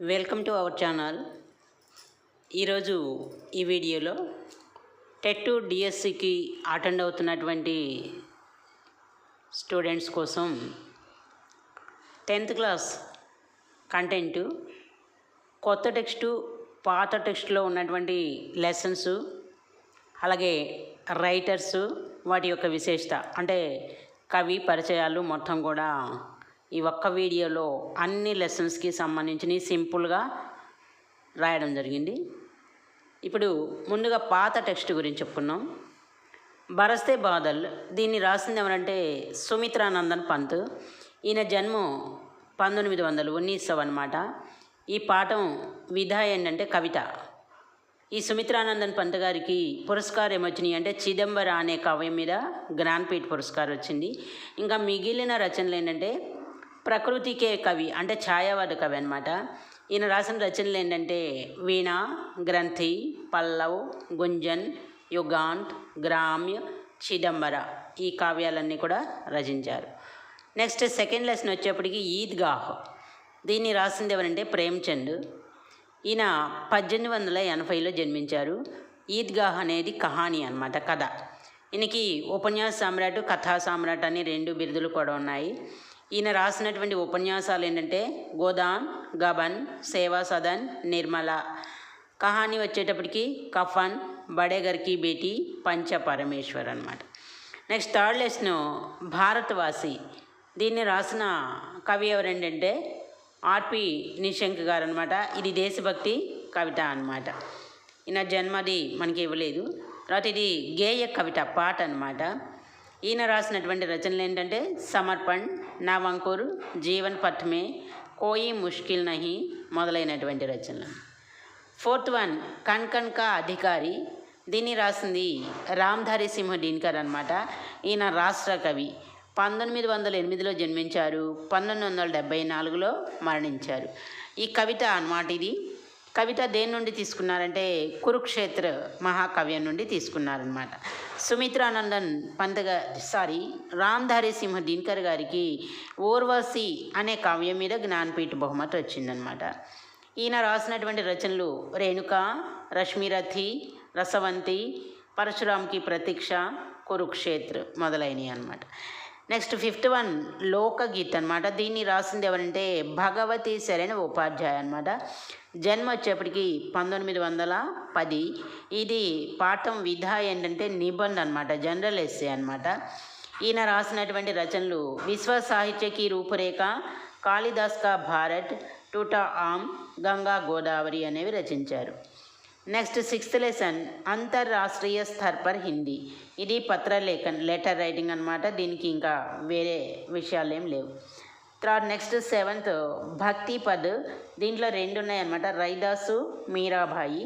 Welcome to our channel. ఈరోజు ఈ వీడియోలో టెట్ డిఎస్సికి అటెండ్ అవుతున్నటువంటి స్టూడెంట్స్ కోసం టెన్త్ క్లాస్ కంటెంటు కొత్త టెక్స్టు పాత టెక్స్ట్లో ఉన్నటువంటి లెసన్స్ అలాగే రైటర్స్ వాటి యొక్క విశేషత అంటే కవి పరిచయాలు మొత్తం కూడా ఈ ఒక్క వీడియోలో అన్ని లెసన్స్కి సంబంధించినవి సింపుల్గా రాయడం జరిగింది. ఇప్పుడు ముందుగా పాత టెక్స్ట్ గురించి చెప్పుకున్నాం బరస్తే బాదల్ దీన్ని రాసింది ఎవరంటే సుమిత్రానందన్ పంత్. ఈయన జన్మం పంతొమ్మిది వందలు ఉన్నీసవ్ అనమాట ఈ పాఠం విధా ఏంటంటే కవిత. ఈ సుమిత్రానందన్ పంత్ గారికి పురస్కారం ఏమొచ్చినాయి అంటే చిదంబర అనే కవ్యం మీద జ్ఞాన్పీఠ్ పురస్కారం వచ్చింది. ఇంకా మిగిలిన రచనలు ఏంటంటే ప్రకృతికే కవి అంటే ఛాయావాద కవి అనమాట ఈయన రాసిన రచనలు ఏంటంటే వీణ గ్రంథి పల్లవ్ గుంజన్ యుగాంత్ గ్రామ్య చిదంబర ఈ కావ్యాలన్నీ కూడా రచించారు. నెక్స్ట్ సెకండ్ లెసన్ వచ్చేప్పటికి ఈద్గాహ్. దీన్ని రాసింది ఎవరంటే ప్రేమ్చంద్. ఈయన పద్దెనిమిది వందల ఎనభైలో జన్మించారు. ఈద్గాహ్ అనేది కహానీ అనమాట కథ. ఈయనకి ఉపన్యాస సామ్రాట్ కథా సామ్రాట్ అని రెండు బిరుదులు కూడా ఉన్నాయి. ఈయన రాసినటువంటి ఉపన్యాసాలు ఏంటంటే గోదాం గబన్ సేవా సదన్ నిర్మల. కహాని వచ్చేటప్పటికి కఫన్ బడేగర్కి బేటీ పంచ పరమేశ్వర్ అనమాట నెక్స్ట్ థర్డ్ లెసన్ భారతవాసి. దీన్ని రాసిన కవి ఎవరంటే ఆర్పి నిశంక్ గారు అనమాట ఇది దేశభక్తి కవిత అనమాట ఈయన జన్మది మనకి ఇవ్వలేదు. తర్వాత ఇది గేయ కవిత పాట అనమాట ఈయన రాసినటువంటి రచనలు ఏంటంటే సమర్పణ్ నవంకూర్ జీవన్ పథ్మే కోయి ముష్కిల్ నహి మొదలైనటువంటి రచనలు. ఫోర్త్ వన్ కణ్ కా అధికారి. దీన్ని రాసింది రామ్ధారి సింహ డీన్కర్ అనమాట ఈయన రాష్ట్ర కవి. పంతొమ్మిది వందల ఎనిమిదిలో జన్మించారు. పంతొమ్మిది వందల డెబ్భై నాలుగులో మరణించారు. ఈ కవిత అన్నమాట ఇది. కవిత దేని నుండి తీసుకున్నారంటే కురుక్షేత్ర మహాకవ్యం నుండి తీసుకున్నారనమాట సుమిత్రానందన్ పంతగా సారీ రామ్ధారి సింహ దినకర్ గారికి ఓర్వశి అనే కావ్యం మీద జ్ఞానపీఠ బహుమతి వచ్చిందనమాట ఈయన రాసినటువంటి రచనలు రేణుక రశ్మిరథి రసవంతి పరశురామ్కి ప్రతీక్ష కురుక్షేత్ర మొదలైనవి అనమాట నెక్స్ట్ ఫిఫ్త్ వన్ లోకగీత్ అనమాట దీన్ని రాసింది ఎవరంటే భగవతి సరైన ఉపాధ్యాయ అనమాట జన్మ వచ్చేప్పటికి పంతొమ్మిది వందల పది. ఇది పాఠం విధ ఏంటంటే నిబంధ అనమాట జనరల్ ఎస్సే అనమాట ఈయన రాసినటువంటి రచనలు విశ్వ సాహిత్యకి రూపురేఖ కాళిదాస్ కా భారత్ టూటా ఆమ్ గంగా గోదావరి అనేవి రచించారు. నెక్స్ట్ సిక్స్త్ లెసన్ అంతర్రాష్ట్రీయ స్థర్ పర్ హిందీ ఇది పత్రలేఖన్ లెటర్ రైటింగ్ అనమాట దీనికి ఇంకా వేరే విషయాలు ఏం లేవు. తర్వాత నెక్స్ట్ సెవెంత్ భక్తి పద్. దీంట్లో రెండు ఉన్నాయన్నమాట. రైదాసు మీరాబాయి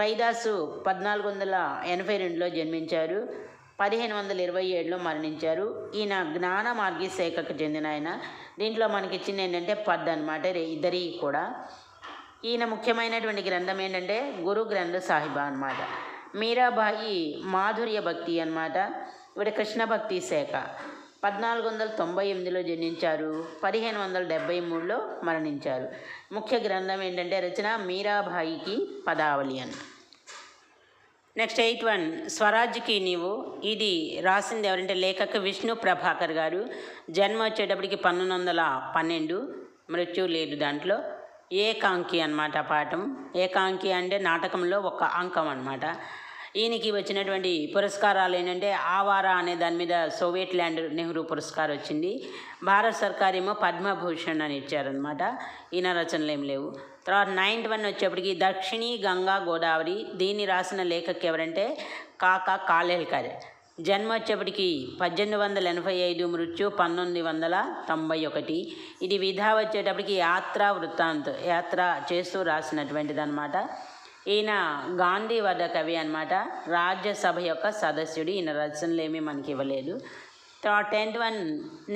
రైదాసు పద్నాలుగు వందల ఎనభై రెండులో జన్మించారు. పదిహేను వందల ఇరవై ఏడులో మరణించారు. ఈయన జ్ఞాన మార్గి శాఖకు చెందిన ఆయన. దీంట్లో మనకి ఇచ్చింది ఏంటంటే పద్ అనమాట ఇద్దరి కూడా. ఈయన ముఖ్యమైనటువంటి గ్రంథం ఏంటంటే గురు గ్రంథ సాహిబా అనమాట మీరాబాయి మాధుర్య భక్తి అనమాట ఇవిడ కృష్ణ భక్తి శాఖ. పద్నాలుగు వందల తొంభై ఎనిమిదిలో జన్మించారు. పదిహేను వందల డెబ్బై మూడులో మరణించారు. ముఖ్య గ్రంథం ఏంటంటే రచన మీరాబాయికి పదావళి అని. నెక్స్ట్ ఎయిత్ వన్ స్వరాజ్కి నీవు ఇది రాసింది ఎవరంటే లేఖక విష్ణు ప్రభాకర్ గారు. జన్మ వచ్చేటప్పటికి పంతొమ్మిది వందల పన్నెండు మృత్యు లేదు దాంట్లో. ఏకాంకి అనమాట పాఠం. ఏకాంకి అంటే నాటకంలో ఒక అంకం అనమాట ఈయనకి వచ్చినటువంటి పురస్కారాలు ఏంటంటే ఆవారా అనే దాని మీద సోవియట్ ల్యాండ్ నెహ్రూ పురస్కారం వచ్చింది. భారత సర్కార్ ఏమో పద్మభూషణ్ అని ఇచ్చారనమాట ఈయన రచనలు ఏం లేవు. తర్వాత నైన్త్ వన్ వచ్చేప్పటికి దక్షిణీ గంగా గోదావరి దీన్ని రాసిన లేఖకు ఎవరంటే కాకా కాలేల్కర్. జన్మ వచ్చేప్పటికి పద్దెనిమిది వందల ఎనభై ఐదు మృత్యు పంతొమ్మిది వందల తొంభై ఒకటి. ఇది విధా వచ్చేటప్పటికి యాత్ర వృత్తాంత్ యాత్ర చేస్తూ రాసినటువంటిది అనమాట ఈయన గాంధీ వద్ద కవి అనమాట రాజ్యసభ యొక్క సదస్యుడు ఈయన రచనలు ఏమీ మనకి ఇవ్వలేదు టెన్త్ వన్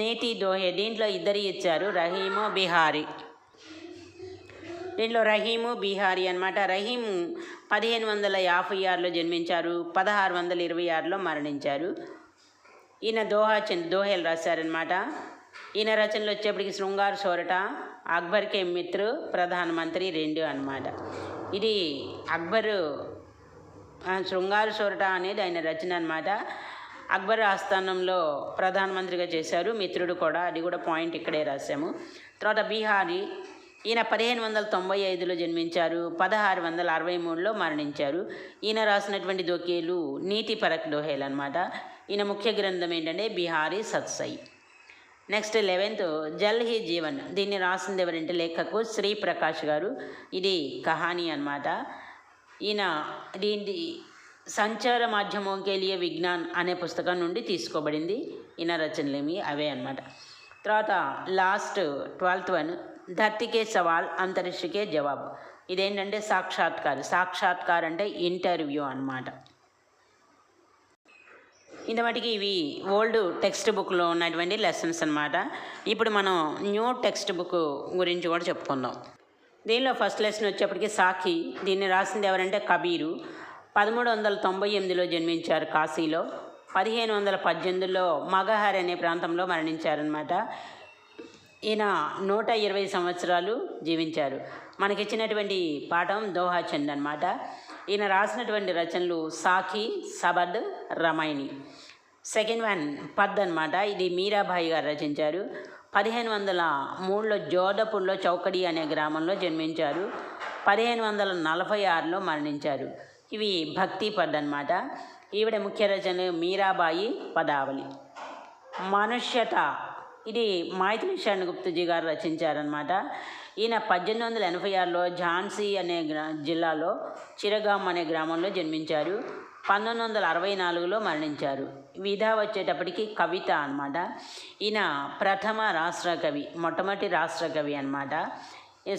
నేతి దోహే దీంట్లో ఇద్దరు ఇచ్చారు రహీము బిహారీ. దీంట్లో రహీము బీహారీ అనమాట రహీము పదిహేను వందల యాభై ఆరులో జన్మించారు. పదహారు వందల ఇరవై ఆరులో మరణించారు. ఈయన దోహా చంద్ దోహేలు రాశారనమాట ఈయన రచనలు వచ్చేప్పటికి శృంగార్ సోరట అక్బర్ కే మిత్రు ప్రధానమంత్రి రెండు అన్నమాట. ఇది అక్బరు శృంగారు శృంగార సోరట అనేది ఆయన రచన అనమాట అక్బర్ ఆస్థానంలో ప్రధానమంత్రిగా చేశారు. మిత్రుడు కూడా అది కూడా పాయింట్ ఇక్కడే రాశాము. తర్వాత బీహారీ ఈయన పదిహేను వందల తొంభై ఐదులో జన్మించారు పదహారు వందల అరవై మూడులో మరణించారు. ఈయన రాసినటువంటి దోకేలు నీతి పరక్ దోహేలు అనమాట ఈయన ముఖ్య గ్రంథం ఏంటంటే Bihari సత్సై. Next eleventh Jal Hi Jeevan. దీన్ని రాసింది ఎవరంటే లేఖకు శ్రీ ప్రకాష్ గారు. ఇది కహానీ అన్నమాట. ఈయన దీని సంచార మాధ్యమంకేలియ విజ్ఞాన్ అనే పుస్తకం నుండి తీసుకోబడింది. ఈయన రచనలేమి అవే అనమాట తర్వాత లాస్ట్ ట్వెల్త్ వన్ ధర్తికే సవాల్ అంతరిక్షకే జవాబు. ఇదేంటంటే సాక్షాత్కార్. సాక్షాత్కార్ అంటే ఇంటర్వ్యూ అన్నమాట. ఇంత మటుకి ఇవి ఓల్డ్ టెక్స్ట్ బుక్లో ఉన్నటువంటి లెసన్స్ అన్నమాట. ఇప్పుడు మనం న్యూ టెక్స్ట్ బుక్ గురించి కూడా చెప్పుకుందాం. దీనిలో ఫస్ట్ లెసన్ వచ్చేప్పటికి సాఖి. దీన్ని రాసింది ఎవరంటే కబీరు. పదమూడు వందల తొంభై ఎనిమిదిలో జన్మించారు కాశీలో. పదిహేను వందల పద్దెనిమిదిలో మగహర్ అనే ప్రాంతంలో మరణించారనమాట ఈయన నూట ఇరవై సంవత్సరాలు జీవించారు. మనకిచ్చినటువంటి పాఠం దోహా చంద్ అనమాట ఈయన రాసినటువంటి రచనలు సాఖి సబద్ రమైని సెకండ్ వన్ పద్ అనమాట ఇది మీరాబాయి గారు రచించారు. పదిహేను వందల మూడులో జోధపూర్లో చౌకడి అనే గ్రామంలో జన్మించారు. పదిహేను వందల నలభై ఆరులో మరణించారు. ఇవి భక్తి పద్ అనమాట ఈవిడ ముఖ్య రచనలు మీరాబాయి పదావళి. మనుష్యత ఇది మైథిలి శరణ్ గుప్తజీ గారు రచించారనమాట ఈయన పద్దెనిమిది వందల ఎనభై ఆరులో ఝాన్సీ అనే గ్రా జిల్లాలో చిరగాం అనే గ్రామంలో జన్మించారు. పంతొమ్మిది వందల అరవై నాలుగులో మరణించారు. విధా వచ్చేటప్పటికి కవిత అనమాట ఈయన ప్రథమ రాష్ట్ర కవి మొట్టమొదటి రాష్ట్ర కవి అనమాట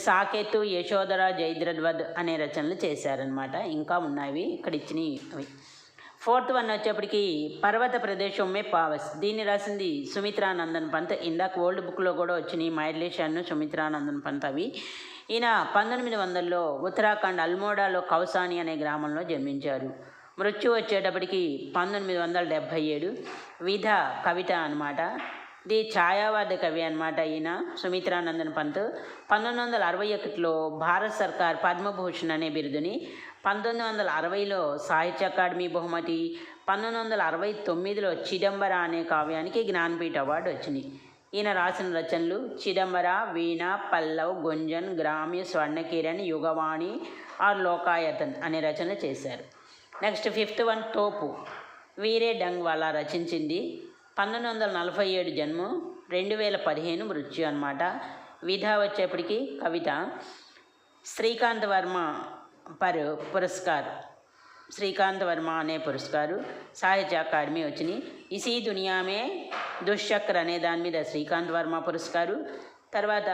సాకేతు యశోధర జైద్రద్వద్ అనే రచనలు చేశారనమాట ఇంకా ఉన్నాయి ఇక్కడ ఇచ్చినవి. అవి ఫోర్త్ వన్ వచ్చేప్పటికి పర్వత ప్రదేశం మే పావస్. దీన్ని రాసింది సుమిత్రానందన్ పంత్. ఇందాక ఓల్డ్ బుక్లో కూడా వచ్చినాయి మైలేషాను సుమిత్రానందన్ పంత్ అవి. ఈయన పంతొమ్మిది వందల్లో ఉత్తరాఖండ్ అల్మోడాలో కౌసాని అనే గ్రామంలో జన్మించారు. మృత్యు వచ్చేటప్పటికి పంతొమ్మిది వందల డెబ్భై ఏడు. విధ కవిత అనమాట ది ఛాయావాద కవి అనమాట ఈయన సుమిత్రానందన్ పంత్. పంతొమ్మిది వందల అరవై ఒకటిలో భారత సర్కార్ పద్మభూషణ్ అనే బిరుదుని పంతొమ్మిది వందల అరవైలో సాహిత్య అకాడమీ బహుమతి పంతొమ్మిది వందల అరవై తొమ్మిదిలో చిదంబర అనే కావ్యానికి జ్ఞానపీఠ అవార్డు వచ్చింది. ఈయన రాసిన రచనలు చిదంబర వీణ పల్లవ్ గుంజన్ గ్రామ్య స్వర్ణకిరణ్ యుగవాణి ఆర్ లోకాయతన్ అనే రచనలు చేశారు. నెక్స్ట్ ఫిఫ్త్ వన్ తోపు వీరే డంగ్వాలా రచించింది. పంతొమ్మిది వందల నలభై ఏడు జన్మం రెండు వేల పదిహేను మృత్యు అనమాట విధా వచ్చేప్పటికి కవిత శ్రీకాంత్ వర్మ పర్ పురస్కార్ శ్రీకాంత్ వర్మ అనే పురస్కారు సాహిత్య అకాడమీ వచ్చినాయి ఇసీ దునియామే దుశ్చక్ర అనే దాని మీద శ్రీకాంత్ వర్మ పురస్కారు. తర్వాత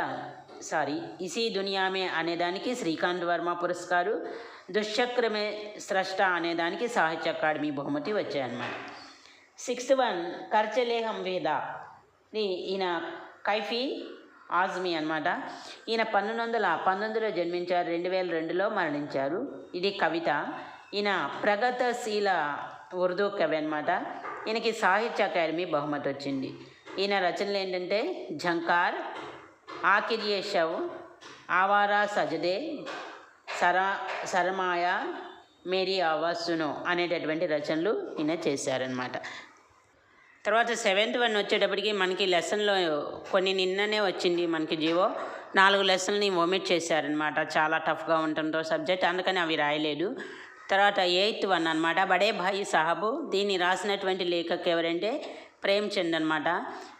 సారీ ఇసీ దునియామే అనే దానికి శ్రీకాంత్ వర్మ పురస్కారు. దుశ్చక్రమే స్రష్ట అనే దానికి సాహిత్య అకాడమీ బహుమతి వచ్చాయన్నమాట. సిక్స్త్ వన్ కర్చలేహం వేద. ఈయన కైఫీ ఆజ్మీ అనమాట ఈయన పంతొమ్మిది వందల పంతొమ్మిదిలో జన్మించారు రెండు వేల రెండులో మరణించారు. ఇది కవిత. ఈయన ప్రగతశీల ఉర్దూ కవి అనమాట ఈయనకి సాహిత్య అకాడమీ బహుమతి వచ్చింది. ఈయన రచనలు ఏంటంటే ఝంకార్ ఆకిరియే షవ్ ఆవారా సజదే సరా సరమాయ మేరీ ఆవాసును అనేటటువంటి రచనలు ఈయన చేశారనమాట తర్వాత సెవెంత్ వన్ వచ్చేటప్పటికి మనకి లెసన్లో కొన్ని నిన్ననే వచ్చింది మనకి జీవో. నాలుగు లెసన్ని ఒమిట్ చేశారనమాట చాలా టఫ్గా ఉండటంతో సబ్జెక్ట్. అందుకని అవి రాయలేదు. తర్వాత ఎయిత్ వన్ అనమాట బడే భాయి సాహబు దీన్ని రాసినటువంటి లేఖకు ఎవరంటే ప్రేమ్చంద్ అనమాట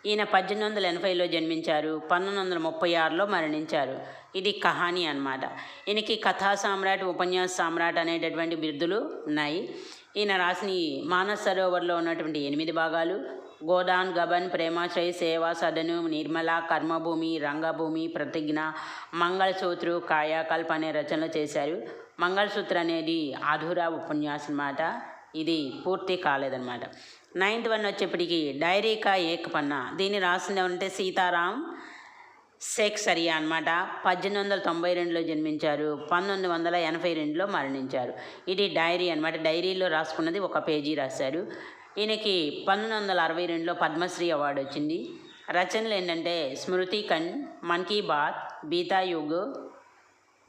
ఈయన పద్దెనిమిది వందల ఎనభైలో జన్మించారు. పంతొమ్మిది వందల ముప్పై ఆరులో మరణించారు. ఇది కహాని అనమాట ఈయనకి కథా సామ్రాట్ ఉపన్యాస సామ్రాట్ అనేటటువంటి బిరుదులు ఉన్నాయి. ఈయన రాసిన మానస్ సరోవర్లో ఉన్నటువంటి ఎనిమిది భాగాలు. గోదాన్ గబన్ ప్రేమాశ్రయ సేవా సదను నిర్మల కర్మభూమి రంగభూమి ప్రతిజ్ఞ మంగళసూత్రు కాయాకల్ప అనే రచనలు చేశారు. మంగళసూత్ర అనేది ఆధురా ఉపన్యాసం అన్నమాట. ఇది పూర్తి కాలేదన్నమాట. నైన్త్ వన్ వచ్చేప్పటికి డైరీకా ఏకపన్న ఏక్ పన్నా. దీన్ని రాసిన ఉంటే సీతారాం షేక్ సరియా అనమాట పద్దెనిమిది వందల తొంభై రెండులో జన్మించారు. పంతొమ్మిది వందల ఎనభై రెండులో మరణించారు. ఇది డైరీ అనమాట డైరీలో రాసుకున్నది ఒక పేజీ రాశారు. ఈయనకి పంతొమ్మిది వందల అరవై రెండులో పద్మశ్రీ అవార్డు వచ్చింది. రచనలు ఏంటంటే స్మృతి కన్ మన్ కీ బాత్ బీతా యుగ్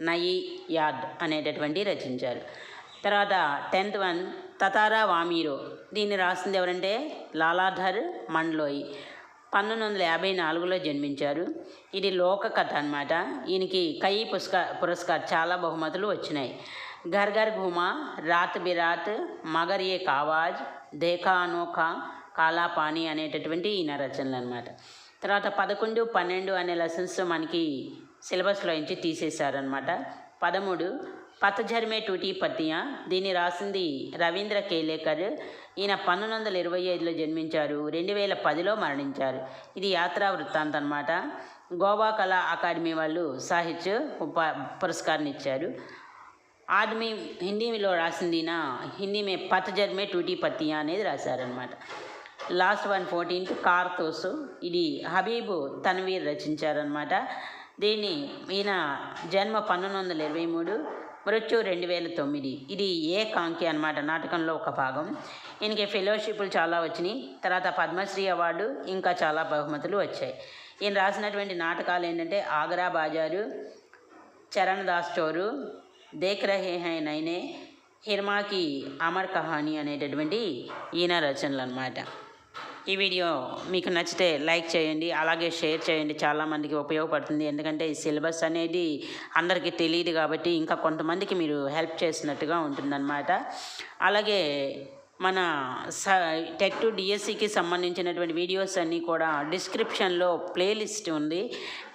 నయి యాద్ అనేటటువంటి రచించారు. తర్వాత టెన్త్ వన్ తతారా వామీరో. దీన్ని రాసింది ఎవరంటే లాలాధర్ మండ్లోయి. పంతొమ్మిది వందల యాభై నాలుగులో జన్మించారు. ఇది లోక కథ అనమాట ఈయనకి కై పురస్కార్ పురస్కార్ చాలా బహుమతులు వచ్చినాయి. ఘర్ ఘర్ ఘుమా రాత్ బిరాత్ మగర్ ఏ కావాజ్ దేఖా అనోఖా కాలా పానీ అనేటటువంటి ఈయన రచనలు అనమాట తర్వాత పదకొండు పన్నెండు అనే లెసన్స్ మనకి సిలబస్లో నుంచి తీసేశారనమాట పదమూడు పతజర్మే టూటీ పత్తియా దీన్ని రాసింది రవీంద్ర కేలేకర్. ఈయన పంతొమ్మిది వందల ఇరవై ఐదులో జన్మించారు. రెండు వేల పదిలో మరణించారు. ఇది యాత్రా వృత్తాంతం అనమాట గోవా కళా అకాడమీ వాళ్ళు సాహిత్య ఉప పురస్కారం ఇచ్చారు ఆర్మీ హిందీలో రాసింది ఈయన హిందీ మే పతజర్ మే టూటీ పత్తియా అనేది రాశారనమాట లాస్ట్ వన్ ఫోర్టీన్త్ కార్తోస్. ఇది హబీబు తన్వీర్ రచించారనమాట దీన్ని ఈయన జన్మ పంతొమ్మిది వందల ఇరవై మూడు. మృత్యు రెండు వేల తొమ్మిది. ఇది ఏ కాంకి అనమాట నాటకంలో ఒక భాగం. ఈయనకి ఫెలోషిప్లు చాలా వచ్చినాయి. తర్వాత పద్మశ్రీ అవార్డు ఇంకా చాలా బహుమతులు వచ్చాయి. ఈయన రాసినటువంటి నాటకాలు ఏంటంటే ఆగ్రా బాజారు చరణ్ దాస్ చోరు దేఖ్ రహే హై నైనే హిర్మాకి అమర్ కహాని అనేటటువంటి ఈయన రచనలు అనమాట ఈ వీడియో మీకు నచ్చితే లైక్ చేయండి అలాగే షేర్ చేయండి. చాలామందికి ఉపయోగపడుతుంది. ఎందుకంటే ఈ సిలబస్ అనేది అందరికీ తెలియదు కాబట్టి ఇంకా కొంతమందికి మీరు హెల్ప్ చేసినట్టుగా ఉంటుందన్నమాట. అలాగే మన స టెట్ టు డిఎస్సికి సంబంధించినటువంటి వీడియోస్ అన్నీ కూడా డిస్క్రిప్షన్లో ప్లేలిస్ట్ ఉంది.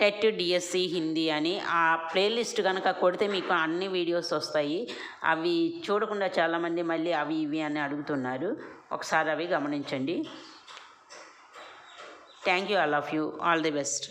టెట్ టు డిఎస్సి హిందీ అని. ఆ ప్లేలిస్ట్ కనుక కొడితే మీకు అన్ని వీడియోస్ వస్తాయి. అవి చూడకుండా చాలామంది మళ్ళీ అవి ఇవి అని అడుగుతున్నారు. ఒకసారి అవి గమనించండి. Thank you all of you. All the best.